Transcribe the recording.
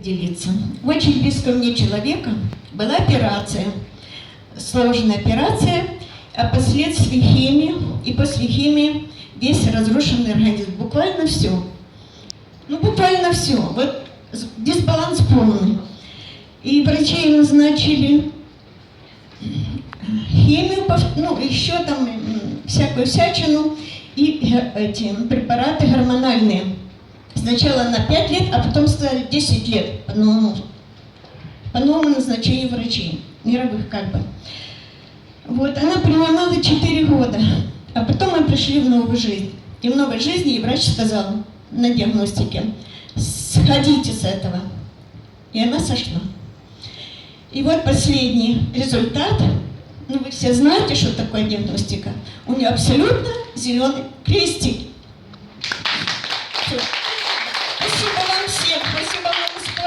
делиться. У очень близкого мне человека была операция, сложная операция, а последствия химии, и после химии весь разрушенный организм, буквально все. Ну, буквально все. Вот дисбаланс полный. И врачи назначили химию, пов- ну, еще там всякую всячину и э, эти препараты гормональные. Сначала на 5 лет, а потом стали 10 лет по новому, по новому назначению врачей, мировых как бы. Вот, она принимала 4 года, а потом мы пришли в новую жизнь. И в новой жизни ей врач сказал на диагностике, сходите с этого. И она сошла. И вот последний результат. Ну, вы все знаете, что такое диагностика. У нее абсолютно зеленый крестик.